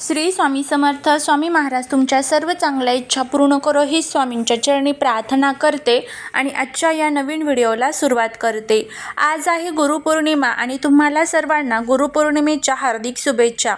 श्री स्वामी समर्थ स्वामी महाराज तुमच्या सर्व चांगल्या इच्छा पूर्ण करो ही स्वामींच्या चरणी प्रार्थना करते आणि आजच्या या नवीन व्हिडिओला सुरुवात करते. आज आहे गुरुपौर्णिमा आणि तुम्हाला सर्वांना गुरुपौर्णिमेच्या हार्दिक शुभेच्छा.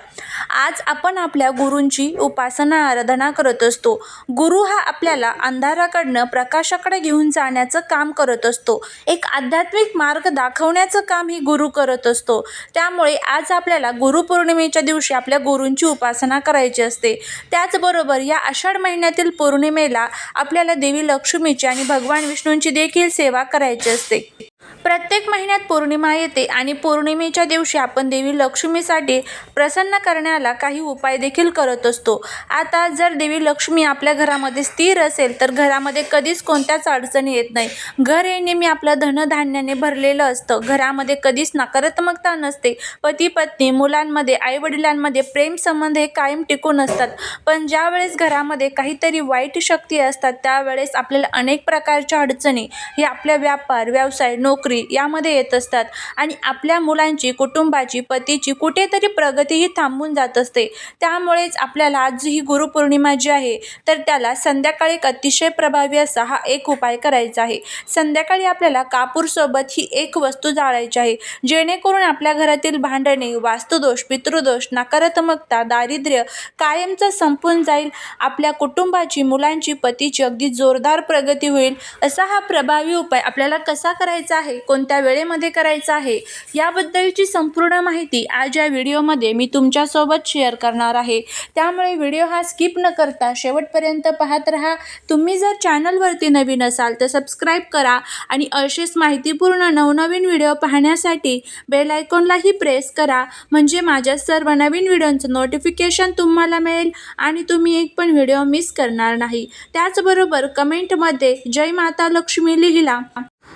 आज आपण आपल्या गुरूंची उपासना आराधना करत असतो. गुरु हा आपल्याला अंधाराकडनं प्रकाशाकडे घेऊन जाण्याचं काम करत असतो. एक आध्यात्मिक मार्ग दाखवण्याचं काम ही गुरु करत असतो. त्यामुळे आज आपल्याला गुरुपौर्णिमेच्या दिवशी आपल्या गुरूंची उपासना करायची असते. त्याचबरोबर या आषाढ महिन्यातील पौर्णिमेला आपल्याला देवी लक्ष्मीची आणि भगवान विष्णूंची देखील सेवा करायची असते. प्रत्येक महिन्यात पौर्णिमा येते आणि पौर्णिमेच्या दिवशी आपण देवी लक्ष्मीसाठी प्रसन्न करण्याला काही उपाय देखील करत असतो. आता जर देवी लक्ष्मी आपल्या घरामध्ये स्थिर असेल तर घरामध्ये कधीच कोणत्याच अडचणी येत नाही. घर हे नेहमी आपलं धनधान्याने भरलेलं असतं. घरामध्ये कधीच नकारात्मकता नसते. पती पत्नी मुलांमध्ये आईवडिलांमध्ये प्रेम संबंध हे कायम टिकून असतात. पण ज्यावेळेस घरामध्ये काहीतरी वाईट शक्ती असतात त्यावेळेस आपल्याला अनेक प्रकारच्या अडचणी हे आपल्या व्यापार व्यवसाय नोकरी यामध्ये येत असतात. आणि आपल्या मुलांची कुटुंबाची पतीची कुठेतरी प्रगतीही थांबून जात असते. त्यामुळेच आपल्याला आज ही गुरुपौर्णिमा जी आहे तर त्याला संध्याकाळी एक अतिशय प्रभावी असा हा एक उपाय करायचा आहे. संध्याकाळी आपल्याला कापूरसोबत ही एक वस्तू जाळायची आहे जेणेकरून आपल्या घरातील भांडणे वास्तुदोष पितृदोष नकारात्मकता दारिद्र्य कायमचं संपून जाईल. आपल्या कुटुंबाची मुलांची पतीची अगदी जोरदार प्रगती होईल असा हा प्रभावी उपाय आपल्याला कसा करायचा आहे कोणत्या वेळेमध्ये करायचं आहे याबद्दलची संपूर्ण माहिती आज या व्हिडिओमध्ये मी तुमच्यासोबत शेअर करणार आहे. त्यामुळे व्हिडिओ हा स्किप न करता शेवटपर्यंत पाहत राहा. तुम्ही जर चॅनलवरती नवीन असाल तर सबस्क्राईब करा आणि असेच माहितीपूर्ण नवनवीन व्हिडिओ पाहण्यासाठी बेल आयकॉनलाही प्रेस करा. म्हणजे माझ्या सर्व नवीन व्हिडिओंचं नोटिफिकेशन तुम्हाला मिळेल आणि तुम्ही एक पण व्हिडिओ मिस करणार नाही. त्याचबरोबर कमेंटमध्ये जय माता लक्ष्मी लिहिला.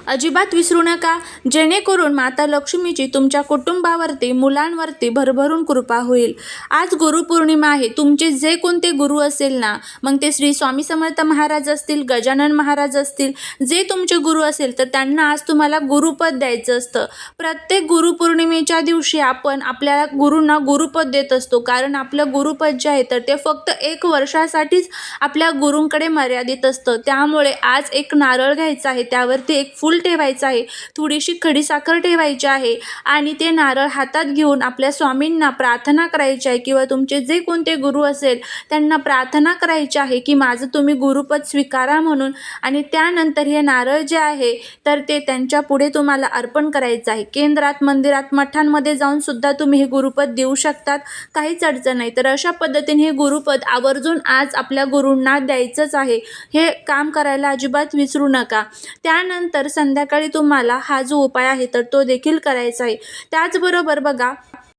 अजिबात विसरू नका. जेणेकरून माता लक्ष्मीची तुमच्या कुटुंबावरती मुलांवरती भरभरून कृपा होईल. आज गुरुपौर्णिमा आहे. तुमचे जे कोणते गुरु असेल ना मग ते श्री स्वामी समर्थ महाराज असतील गजानन महाराज असतील जे तुमचे गुरु असेल तर त्यांना आज तुम्हाला गुरुपद द्यायचं असतं. प्रत्येक गुरुपौर्णिमेच्या दिवशी आपण आपल्याला गुरूंना गुरुपद देत असतो. कारण आपलं गुरुपद जे आहे तर ते फक्त एक वर्षासाठीच आपल्या गुरूंकडे मर्यादित असतं. त्यामुळे आज एक नारळ घ्यायचा आहे. त्यावरती एक फुल ठेवायचं आहे. थोडीशी खडीसाखर ठेवायची आहे आणि ते नारळ हातात घेऊन आपल्या स्वामींना प्रार्थना करायची आहे किंवा तुमचे जे कोणते गुरु असेल त्यांना प्रार्थना करायची आहे की माझं तुम्ही गुरुपद स्वीकारा म्हणून आणि त्यानंतर हे नारळ जे आहे तर ते त्यांच्या पुढे तुम्हाला अर्पण करायचं आहे. केंद्रात मंदिरात मठांमध्ये जाऊन सुद्धा तुम्ही हे गुरुपद देऊ शकतात. काहीच अडचण नाही. तर अशा पद्धतीने हे गुरुपद आवर्जून आज आपल्या गुरूंना द्यायचंच आहे. हे काम करायला अजिबात विसरू नका. त्यानंतर संध्याकाळी तुम्हाला हा जो उपाय आहे तर तो देखील करायचा आहे. त्याचबरोबर बघा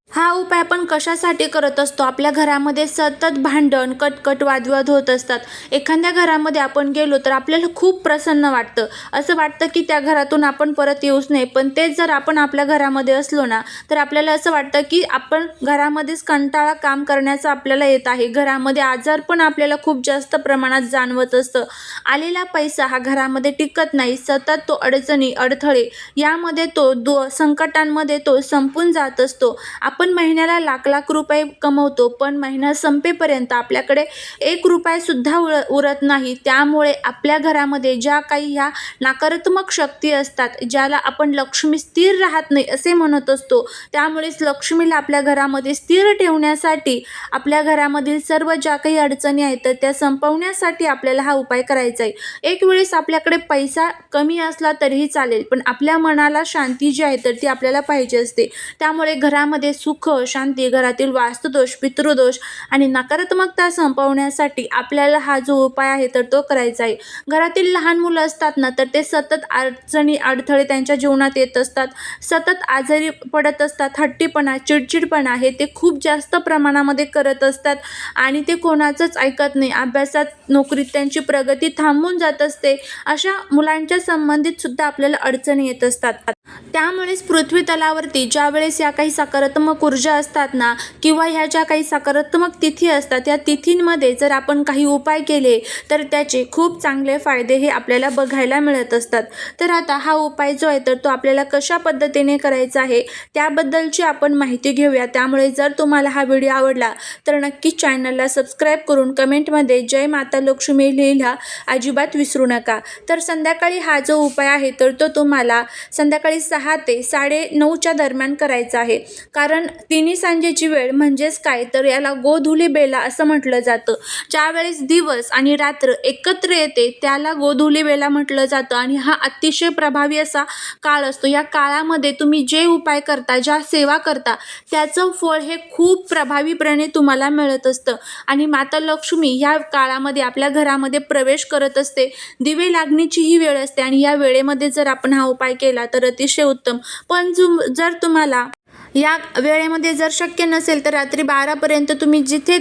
हा उपाय आपण कशासाठी करत असतो? आपल्या घरामध्ये सतत भांडण कटकट वादविवाद होत असतात. एखाद्या घरामध्ये आपण गेलो तर आपल्याला खूप प्रसन्न वाटतं. असं वाटतं की त्या घरातून आपण परत येऊच नाही. पण तेच जर आपण आपल्या घरामध्ये असलो ना तर आपल्याला असं वाटतं की आपण घरामध्येच कंटाळा काम करण्याचा आपल्याला येत आहे. घरामध्ये आजार पण आपल्याला खूप जास्त प्रमाणात जाणवत असतं. आलेला पैसा हा घरामध्ये टिकत नाही. सतत तो अडचणी अडथळे यामध्ये तो दो संकटांमध्ये तो संपून जात असतो. आपण महिन्याला लाख लाख रुपये कमवतो पण महिना संपेपर्यंत आपल्याकडे एक रुपयासुद्धा उर उरत नाही. त्यामुळे आपल्या घरामध्ये ज्या काही ह्या नकारात्मक शक्ती असतात ज्याला आपण लक्ष्मी स्थिर राहत नाही असे म्हणत असतो त्यामुळेच लक्ष्मीला आपल्या घरामध्ये स्थिर ठेवण्यासाठी आपल्या घरामधील सर्व ज्या काही अडचणी आहेत तर त्या संपवण्यासाठी आपल्याला हा उपाय करायचा आहे. एक वेळेस आपल्याकडे पैसा कमी असला तरीही चालेल पण आपल्या मनाला शांती जी आहे तर ती आपल्याला पाहिजे असते. त्यामुळे घरामध्ये सुख शांती घरातील वास्तुदोष पितृदोष आणि नकारात्मकता संपवण्यासाठी आपल्याला हा जो उपाय आहे तर तो करायचा आहे. घरातील लहान मुलं असतात ना तर ते सतत अडचणी अडथळे त्यांच्या जीवनात येत असतात. सतत आजारी पडत असतात हट्टीपणा चिडचिडपणा हे ते खूप जास्त प्रमाणामध्ये करत असतात आणि ते कोणाचंच ऐकत नाही. अभ्यासात नोकरीत त्यांची प्रगती थांबून जात असते. अशा मुलांच्या संबंधित सुद्धा आपल्याला अडचणी येत असतात. त्यामुळेच पृथ्वी तलावरती ज्यावेळेस या काही सकारात्मक ऊर्जा असतात ना किंवा ह्या ज्या काही सकारात्मक तिथी असतात या तिथींमध्ये जर आपण काही उपाय केले तर त्याचे खूप चांगले फायदे हे आपल्याला बघायला मिळत असतात. तर आता हा उपाय जो आहे तर तो आपल्याला कशा पद्धतीने करायचा आहे त्याबद्दलची आपण माहिती घेऊया. त्यामुळे जर तुम्हाला हा व्हिडिओ आवडला तर नक्कीच चॅनलला सबस्क्राईब करून कमेंटमध्ये जय माता लक्ष्मी लिहिला अजिबात विसरू नका. तर संध्याकाळी हा जो उपाय आहे तर तो तुम्हाला संध्याकाळी सहा ते साडे नऊच्या दरम्यान करायचा आहे. कारण तिन्ही सांजेची वेळ म्हणजेच काय? तर याला गोधुली बेला असं म्हटलं जातं. ज्यावेळेस दिवस आणि रात्र एकत्र येते त्याला गोधुली बेला म्हटलं जातं. आणि हा अतिशय प्रभावी असा काळ असतो. या काळामध्ये तुम्ही जे उपाय करता ज्या सेवा करता त्याचं फळ हे खूप प्रभावीपणे तुम्हाला मिळत असतं. आणि माता लक्ष्मी ह्या काळामध्ये आपल्या घरामध्ये प्रवेश करत असते. दिवे लागण्याची ही वेळ असते. आणि या वेळेमध्ये जर आपण हा उपाय केला तर अतिशय उत्तम. पण जुम जर तुम्हाला या वेळेमध्ये जर शक्य नसेल तर रात्री बारापर्यंत तुम्ही जिथे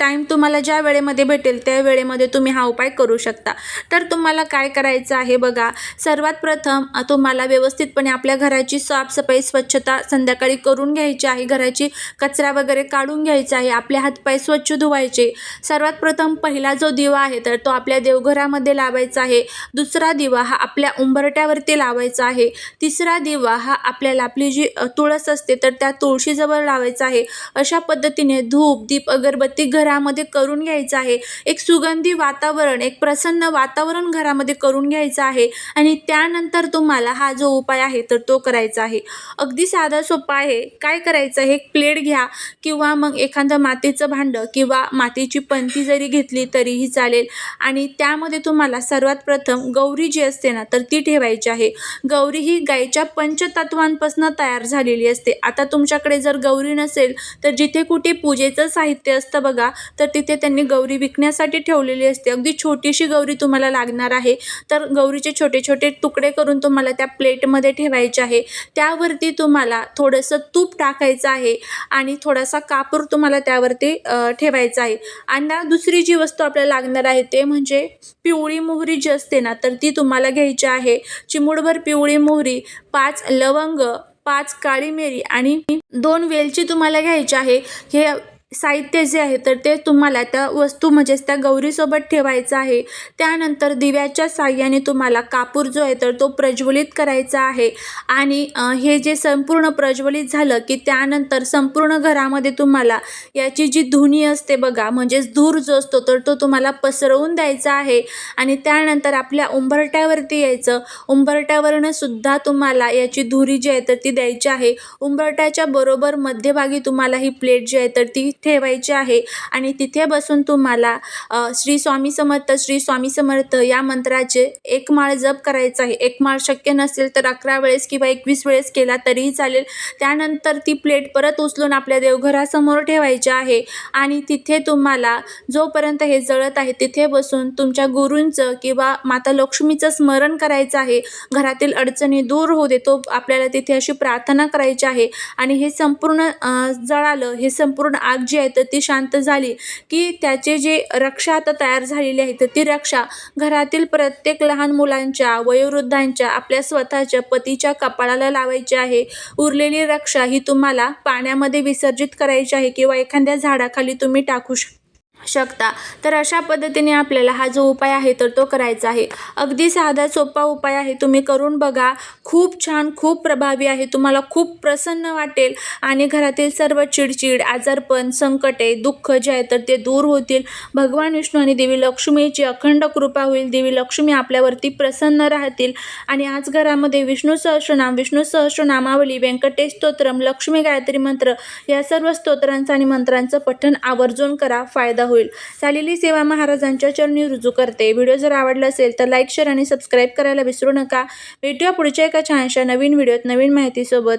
टाईम तुम्हाला ज्या वेळेमध्ये भेटेल त्या वेळेमध्ये तुम्ही हा उपाय करू शकता. तर तुम्हाला काय करायचं आहे बघा सर्वात प्रथम तुम्हाला व्यवस्थितपणे आपल्या घराची साफसफाई स्वच्छता संध्याकाळी करून घ्यायची आहे. घराची कचरा वगैरे काढून घ्यायचा आहे. आपले हातपाय स्वच्छ धुवायचे. सर्वात प्रथम पहिला जो दिवा आहे तर तो आपल्या देवघरामध्ये लावायचा आहे. दुसरा दिवा हा आपल्या उंबरट्यावरती लावायचा आहे. तिसरा दिवा हा आपल्याला आपली जी तुळस असते तर त्या तुळशीजवळ लावायचा आहे. अशा पद्धतीने धूप दीप अगरबत्ती घरामध्ये करून घ्यायचं आहे. एक सुगंधी वातावरण एक प्रसन्न वातावरण घरामध्ये करून घ्यायचं आहे आणि त्यानंतर तुम्हाला हा जो उपाय आहे तर तो करायचा आहे. अगदी साधा सोपा आहे. काय करायचं? आहे एक प्लेट घ्या किंवा मग एखादं मातीचं भांडं किंवा मातीची पंथी जरी घेतली तरीही चालेल. आणि त्यामध्ये तुम्हाला सर्वात प्रथम गौरी जी असते ना तर ती ठेवायची आहे. गौरी ही गायच्या पंचतत्वांपासून तयार झालेली असते. आता आता तुमच्याकडे जर गौरी नसेल तर जिथे कुठे पूजेचं साहित्य असतं बघा तर तिथे त्यांनी गौरी विकण्यासाठी ठेवलेली असते. अगदी छोटीशी गौरी तुम्हाला लागणार आहे. तर गौरीचे छोटे छोटे तुकडे करून तुम्हाला त्या प्लेटमध्ये ठेवायचे आहे. त्यावरती तुम्हाला थोडंसं तूप टाकायचं आहे आणि थोडासा कापूर तुम्हाला त्यावरती ठेवायचा आहे. आणि ना दुसरी जी वस्तू आपल्याला लागणार आहे ते म्हणजे पिवळी मोहरी जी असते ना तर ती तुम्हाला घ्यायची आहे. चिमुडभर पिवळी मोहरी पाच लवंग पाच काळी मिरी आणि दोन वेलची तुम्हाला घ्यायची आहे. हे साहित्य जे आहे तर ते तुम्हाला त्या वस्तू म्हणजेच त्या गौरीसोबत ठेवायचं आहे. त्यानंतर दिव्याच्या साह्याने तुम्हाला कापूर जो आहे तर तो प्रज्वलित करायचा आहे. आणि हे जे संपूर्ण प्रज्वलित झालं की त्यानंतर संपूर्ण घरामध्ये तुम्हाला याची जी धुनी असते बघा म्हणजेच धूर जो असतो तर तो तुम्हाला पसरवून द्यायचा आहे. आणि त्यानंतर आपल्या उंबरट्यावरती यायचं. उंबरट्यावरनं सुद्धा तुम्हाला याची धुरी जी आहे तर ती द्यायची आहे. उंबरट्याच्या बरोबर मध्यभागी तुम्हाला ही प्लेट जी आहे तर ती ठेवायची आहे. आणि तिथे बसून तुम्हाला श्री स्वामी समर्थ श्री स्वामी समर्थ या मंत्राचे एक माळ जप करायचा आहे. एक माळ शक्य नसेल तर अकरा वेळेस किंवा एकवीस वेळेस केला तरीही चालेल. त्यानंतर ती प्लेट परत उचलून आपल्या देवघरासमोर ठेवायची आहे. आणि तिथे तुम्हाला जोपर्यंत हे जळत आहे तिथे बसून तुमच्या गुरूंचं किंवा माता लक्ष्मीचं स्मरण करायचं आहे. घरातील अडचणी दूर होऊ दे तो आपल्याला तिथे अशी प्रार्थना करायची आहे. आणि हे संपूर्ण जळालं हे संपूर्ण आग जी आहे तर ती शांत झाली. की त्याचे जे रक्षा आता तयार झालेली आहे तर ती रक्षा घरातील प्रत्येक लहान मुलांच्या वयोवृद्धांच्या आपल्या स्वतःच्या पतीच्या कपाळाला लावायची आहे. उरलेली रक्षा ही तुम्हाला पाण्यामध्ये विसर्जित करायची आहे किंवा एखाद्या झाडाखाली तुम्ही टाकू शकता. शकता. तर अशा पद्धतीने आपल्याला हा जो उपाय आहे तर तो करायचा आहे. अगदी साधा सोपा उपाय आहे. तुम्ही करून बघा. खूप छान खूप प्रभावी आहे. तुम्हाला खूप प्रसन्न वाटेल. आणि घरातील सर्व चिडचिड आजारपण संकटे दुःख जे आहे तर ते दूर होतील. भगवान विष्णू आणि देवी लक्ष्मीची अखंड कृपा होईल. देवी लक्ष्मी आपल्यावरती प्रसन्न राहतील. आणि आज घरामध्ये विष्णू सहस्रनाम विष्णू सहस्रनामावली व्यंकटेश स्तोत्रम लक्ष्मी गायत्री मंत्र या सर्व स्तोत्रांचं आणि मंत्रांचं पठण आवर्जून करा. फायदा होईल. चालेली सेवा महाराजांच्या चरणी रुजू करते. व्हिडिओ जर आवडला असेल तर लाईक शेअर आणि सबस्क्राईब करायला विसरू नका. भेटूया पुढच्या एका छानशा नवीन व्हिडिओत नवीन माहितीसोबत.